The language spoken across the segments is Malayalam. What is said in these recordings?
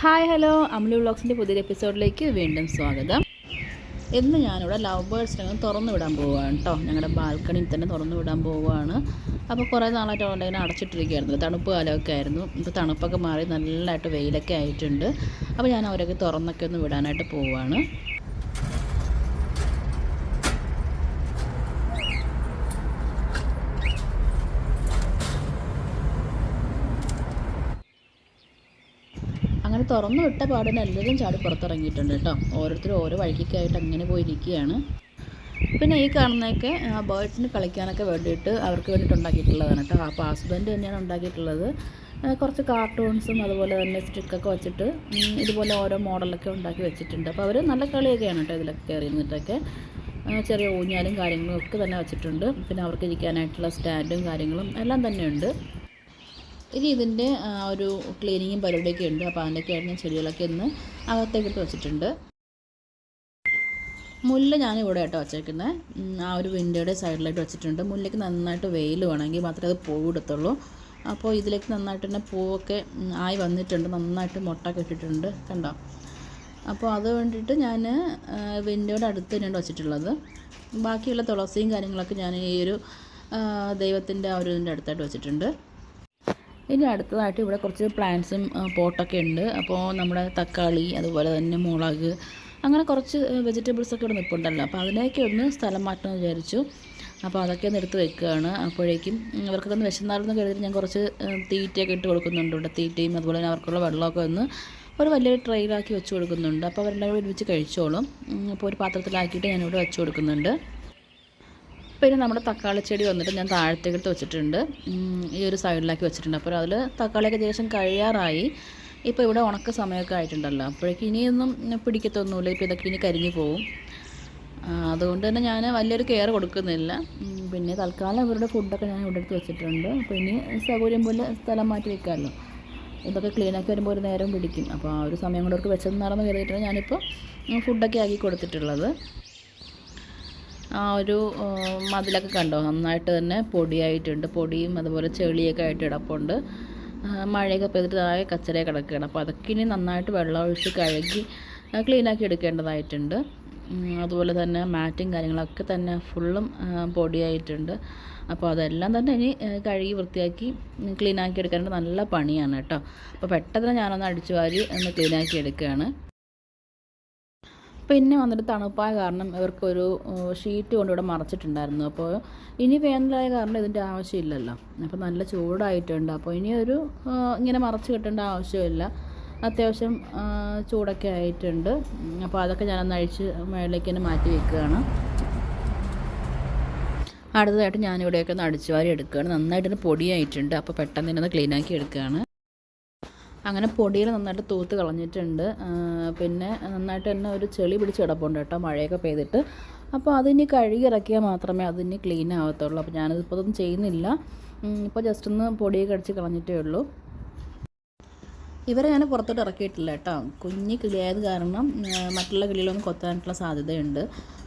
Hi hello. അമലു വ്ളോഗ്സിന്റെ പുതിയൊരു എപ്പിസോഡിലേക്ക് വീണ്ടും സ്വാഗതം. ഇന്ന് ഞാനിവിടെ ലവ് ബേർഡ്സിനെ തുറന്നു വിടാൻ പോവുകയാണ് കേട്ടോ ഞങ്ങളുടെ ബാൽക്കണിയിൽ തന്നെ തുറന്നു വിടാൻ പോവുകയാണ്. അപ്പോൾ കുറേ നാളായിട്ട് ഇങ്ങനെ അടച്ചിട്ടിരിക്കുകയായിരുന്നു. തണുപ്പ് കാലമൊക്കെ ആയിരുന്നു. ഇപ്പോൾ തണുപ്പൊക്കെ മാറി നല്ലതായിട്ട് വെയിലൊക്കെ ആയിട്ടുണ്ട്. അപ്പോൾ ഞാൻ അവരൊക്കെ തുറന്നൊക്കെ ഒന്ന് വിടാനായിട്ട് പോവുകയാണ്. അങ്ങനെ തുറന്നു വിട്ട പാടിന് എല്ലാവരും ചാടി പുറത്തിറങ്ങിയിട്ടുണ്ട് കേട്ടോ. ഓരോരുത്തരും ഓരോ വഴിക്കൊക്കെയായിട്ട് അങ്ങനെ പോയിരിക്കുകയാണ്. പിന്നെ ഈ കാണുന്നതൊക്കെ ബേർഡ്സിന് കളിക്കാനൊക്കെ വേണ്ടിയിട്ട് അവർക്ക് വേണ്ടിയിട്ട് ഉണ്ടാക്കിയിട്ടുള്ളതാണ് കേട്ടോ. അപ്പോൾ ഹസ്ബൻഡ് തന്നെയാണ് ഉണ്ടാക്കിയിട്ടുള്ളത്. കുറച്ച് കാർട്ടൂൺസും അതുപോലെ തന്നെ സ്റ്റിക്കൊക്കെ വെച്ചിട്ട് ഇതുപോലെ ഓരോ മോഡലൊക്കെ ഉണ്ടാക്കി വെച്ചിട്ടുണ്ട്. അപ്പോൾ അവർ നല്ല കളിയൊക്കെയാണ് കേട്ടോ ഇതിലൊക്കെ കയറി നിന്നിട്ടൊക്കെ ചെറിയ ഊഞ്ഞാലും കാര്യങ്ങളും ഒക്കെ തന്നെ വെച്ചിട്ടുണ്ട്. പിന്നെ അവർക്ക് ഇരിക്കാനായിട്ടുള്ള സ്റ്റാൻഡും കാര്യങ്ങളും എല്ലാം തന്നെയുണ്ട്. ഇനി ഇതിന്റെ ഒരു ക്ലീനിങ്ങും പരിപാടിയൊക്കെ ഉണ്ട്. അപ്പോൾ അതിന്റെയൊക്കെ ആയിട്ട് ഞാൻ ചെടികളൊക്കെ ഒന്ന് അകത്തേക്ക് ഇട്ട് വെച്ചിട്ടുണ്ട്. മുല്ല ഞാൻ ഇവിടെ വച്ചേക്കുന്നത് ആ ഒരു വിൻഡോയുടെ സൈഡിലായിട്ട് വെച്ചിട്ടുണ്ട്. മുല്ലയ്ക്ക് നന്നായിട്ട് വെയിൽ വേണമെങ്കിൽ മാത്രമേ അത് പൂവെടുത്തുള്ളൂ അപ്പോൾ ഇതിലേക്ക് നന്നായിട്ട് തന്നെ പൂവൊക്കെ ആയി വന്നിട്ടുണ്ട്. നന്നായിട്ട് മുട്ടൊക്കെ ഇട്ടിട്ടുണ്ട്. കണ്ടോ? അപ്പോൾ അത് വേണ്ടിയിട്ട് ഞാൻ വിൻഡോയുടെ അടുത്ത് തന്നെയാണ് വെച്ചിട്ടുള്ളത്. ബാക്കിയുള്ള തുളസിയും കാര്യങ്ങളൊക്കെ ഞാൻ ഈ ഒരു ദൈവത്തിന്റെ ആ ഒരു ഇതിന്റെ അടുത്തായിട്ട് വെച്ചിട്ടുണ്ട്. ഇനി അടുത്തതായിട്ട് ഇവിടെ കുറച്ച് പ്ലാന്റ്സും പോട്ടൊക്കെ ഉണ്ട്. അപ്പോൾ നമ്മുടെ തക്കാളി അതുപോലെ തന്നെ മുളക് അങ്ങനെ കുറച്ച് വെജിറ്റബിൾസ് ഒക്കെ ഇവിടെ നിൽപ്പുണ്ടല്ലോ അപ്പോൾ അതിനെയൊക്കെ ഒന്ന് സ്ഥലം മാറ്റണം എന്ന് വിചാരിച്ചു. അപ്പോൾ അതൊക്കെ ഒന്ന് എടുത്ത് വെക്കുകയാണ്. അപ്പോഴേക്കും അവർക്കൊക്കെ ഒന്ന് വിശന്നാലെന്ന് കരുതി ഞാൻ കുറച്ച് തീറ്റയൊക്കെ ഇട്ട് കൊടുക്കുന്നുണ്ട് ഇവിടെ. തീറ്റയും അതുപോലെ തന്നെ അവർക്കുള്ള വെള്ളമൊക്കെ ഒന്ന് ഒരു വലിയൊരു ട്രെയിലാക്കി വെച്ച് കൊടുക്കുന്നുണ്ട്. അപ്പോൾ അവരെല്ലാം കൂടി ഒരുമിച്ച് കഴിച്ചോളും. അപ്പോൾ ഒരു പാത്രത്തിലാക്കിയിട്ട് ഞാനിവിടെ വെച്ച് കൊടുക്കുന്നുണ്ട്. പിന്നെ നമ്മുടെ തക്കാളി ചെടി വന്നിട്ട് ഞാൻ താഴത്തേക്കിട്ട് വെച്ചിട്ടുണ്ട്. ഈ ഒരു സൈഡിലാക്കി വെച്ചിട്ടുണ്ട്. അപ്പോൾ അതിൽ തക്കാളിയൊക്കെ ഏകദേശം കഴിയാറായി. ഇപ്പോൾ ഇവിടെ ഉണക്ക സമയമൊക്കെ ആയിട്ടുണ്ടല്ലോ. അപ്പോഴേക്കും ഇനിയൊന്നും പിടിക്കത്തൊന്നുമില്ല. ഇപ്പോൾ ഇതൊക്കെ ഇനി കരിഞ്ഞു പോവും. അതുകൊണ്ട് തന്നെ ഞാൻ വലിയൊരു കെയർ കൊടുക്കുന്നില്ല. പിന്നെ തൽക്കാലം അവരുടെ ഫുഡൊക്കെ ഞാൻ ഇവിടെ എടുത്ത് വെച്ചിട്ടുണ്ട്. അപ്പോൾ ഇനി സൗകര്യം പോലെ സ്ഥലം മാറ്റി വെക്കാമല്ലോ. ഇതൊക്കെ ക്ലീനാക്കി വരുമ്പോൾ ഒരു നേരം പിടിക്കും. അപ്പോൾ ആ ഒരു സമയം കൊണ്ട് അവർക്ക് വിശന്നാണെന്ന് കരുതിയിട്ടാണ് ഞാനിപ്പോൾ ഫുഡൊക്കെ ആക്കി കൊടുത്തിട്ടുള്ളത്. ആ ഒരു മതിലൊക്കെ കണ്ടോ? നന്നായിട്ട് തന്നെ പൊടിയായിട്ടുണ്ട്. പൊടിയും അതുപോലെ ചെളിയൊക്കെ ആയിട്ട് കിടപ്പുണ്ട്. മഴയൊക്കെ പെയ്തിട്ട് താഴെ കച്ചറയെ കിടക്കുകയാണ്. അപ്പോൾ അതൊക്കെ ഇനി നന്നായിട്ട് വെള്ളം ഒഴിച്ച് കഴുകി ക്ലീനാക്കി എടുക്കേണ്ടതായിട്ടുണ്ട്. അതുപോലെ തന്നെ മാറ്റും കാര്യങ്ങളൊക്കെ തന്നെ ഫുള്ളും പൊടിയായിട്ടുണ്ട്. അപ്പോൾ അതെല്ലാം തന്നെ ഇനി കഴുകി വൃത്തിയാക്കി ക്ലീനാക്കി എടുക്കാനായിട്ട് നല്ല പണിയാണ് കേട്ടോ. അപ്പോൾ പെട്ടെന്ന് ഞാനൊന്ന് അടിച്ചു വാരി ഒന്ന് ക്ലീനാക്കി എടുക്കുകയാണ്. പിന്നെ വന്നിട്ട് തണുപ്പായ കാരണം ഇവർക്കൊരു ഷീറ്റ് കൊണ്ട് ഇവിടെ മറച്ചിട്ടുണ്ടായിരുന്നു. അപ്പോൾ ഇനി വേനലായ കാരണം ഇതിന്റെ ആവശ്യമില്ലല്ലോ. അപ്പോൾ നല്ല ചൂടായിട്ടുണ്ട്. അപ്പോൾ ഇനി ഒരു ഇങ്ങനെ മറച്ച് കെട്ടേണ്ട ആവശ്യമില്ല. അത്യാവശ്യം ചൂടൊക്കെ ആയിട്ടുണ്ട്. അപ്പോൾ അതൊക്കെ ഞാനൊന്ന് അഴിച്ച് മേളിലേക്ക് തന്നെ മാറ്റി വെക്കുകയാണ്. അടുത്തതായിട്ട് ഞാനിവിടെയൊക്കെ ഒന്ന് അടിച്ചു വാരി എടുക്കുകയാണ്. നന്നായിട്ട് പൊടിയായിട്ടുണ്ട്. അപ്പോൾ പെട്ടെന്ന് തന്നെ ഒന്ന് ക്ലീനാക്കി എടുക്കുകയാണ്. അങ്ങനെ പൊടിയിൽ നന്നായിട്ട് തൂത്ത് കളഞ്ഞിട്ടുണ്ട്. പിന്നെ നന്നായിട്ട് തന്നെ ഒരു ചെളി പിടിച്ച് കിടപ്പുണ്ട് കേട്ടോ മഴയൊക്കെ പെയ്തിട്ട്. അപ്പോൾ അതിനി കഴുകി ഇറക്കിയാൽ മാത്രമേ അതിന് ക്ലീൻ ആവത്തുള്ളൂ. അപ്പോൾ ഞാനിതിപ്പോൾ ഒന്നും ചെയ്യുന്നില്ല. ഇപ്പോൾ ജസ്റ്റ് ഒന്ന് പൊടിയൊക്കെ അടിച്ച് കളഞ്ഞിട്ടേ ഉള്ളൂ. ഇവരെ ഞാൻ പുറത്തോട്ട് ഇറക്കിയിട്ടില്ല കേട്ടോ. കുഞ്ഞ് കിളിയായത് കാരണം മറ്റുള്ള കിളികളൊന്നും കൊത്താനായിട്ടുള്ള സാധ്യതയുണ്ട്.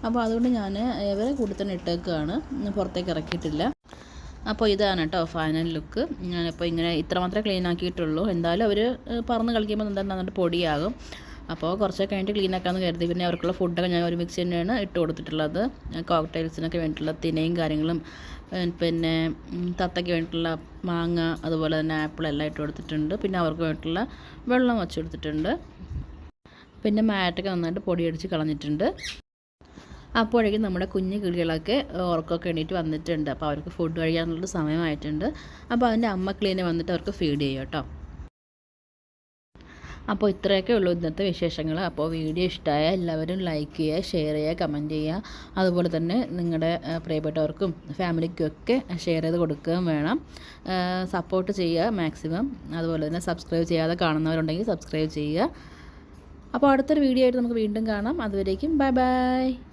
അപ്പോൾ അതുകൊണ്ട് ഞാൻ ഇവരെ കൂടി തന്നെ ഇട്ടേക്കാണ്. പുറത്തേക്ക് ഇറക്കിയിട്ടില്ല. അപ്പോൾ ഇതാണ് കേട്ടോ ഫൈനൽ ലുക്ക് ഞാനിപ്പോൾ ഇങ്ങനെ ഇത്രമാത്രമേ ക്ലീൻ ആക്കിയിട്ടുള്ളൂ. എന്തായാലും അവർ പറന്ന് കളിക്കുമ്പോൾ എന്താ നന്നായിട്ട് പൊടിയാകും. അപ്പോൾ കുറച്ചൊക്കെ കഴിഞ്ഞിട്ട് ക്ലീൻ ആക്കാമെന്ന് കരുതി. പിന്നെ അവർക്കുള്ള ഫുഡൊക്കെ ഞാൻ ഒരു മിക്സ് തന്നെയാണ് ഇട്ട് കൊടുത്തിട്ടുള്ളത്. കോക്ടൈൽസിനൊക്കെ വേണ്ടിയിട്ടുള്ള തിനയും കാര്യങ്ങളും പിന്നെ തത്തയ്ക്ക് വേണ്ടിയിട്ടുള്ള മാങ്ങ അതുപോലെ തന്നെ ആപ്പിൾ എല്ലാം ഇട്ട് കൊടുത്തിട്ടുണ്ട്. പിന്നെ അവർക്ക് വേണ്ടിയിട്ടുള്ള വെള്ളം വച്ചു കൊടുത്തിട്ടുണ്ട്. പിന്നെ മാറ്റൊക്കെ നന്നായിട്ട് പൊടിയടിച്ച് കളഞ്ഞിട്ടുണ്ട്. അപ്പോഴേക്കും നമ്മുടെ കുഞ്ഞു കിളികളൊക്കെ ഉറക്കമൊക്കെ എണീറ്റ് വന്നിട്ടുണ്ട്. അപ്പോൾ അവർക്ക് ഫുഡ് കഴിക്കാനുള്ള സമയമായിട്ടുണ്ട്. അപ്പോൾ അതിന്റെ അമ്മ ക്ലീനെ വന്നിട്ട് അവർക്ക് ഫീഡ് ചെയ്യും കേട്ടോ. അപ്പോൾ ഇത്രയൊക്കെ ഉള്ളൂ ഇന്നത്തെ വിശേഷങ്ങൾ. അപ്പോൾ വീഡിയോ ഇഷ്ടമായ എല്ലാവരും ലൈക്ക് ചെയ്യുക ഷെയർ ചെയ്യുക കമന്റ് ചെയ്യുക. അതുപോലെ തന്നെ നിങ്ങളുടെ പ്രിയപ്പെട്ടവർക്കും ഫാമിലിക്കും ഒക്കെ ഷെയർ ചെയ്ത് കൊടുക്കുകയും വേണം. സപ്പോർട്ട് ചെയ്യുക മാക്സിമം അതുപോലെ തന്നെ സബ്സ്ക്രൈബ് ചെയ്യാതെ കാണുന്നവരുണ്ടെങ്കിൽ സബ്സ്ക്രൈബ് ചെയ്യുക. അപ്പോൾ അടുത്തൊരു വീഡിയോ ആയിട്ട് നമുക്ക് വീണ്ടും കാണാം. അതുവരേക്കും ബൈ ബൈ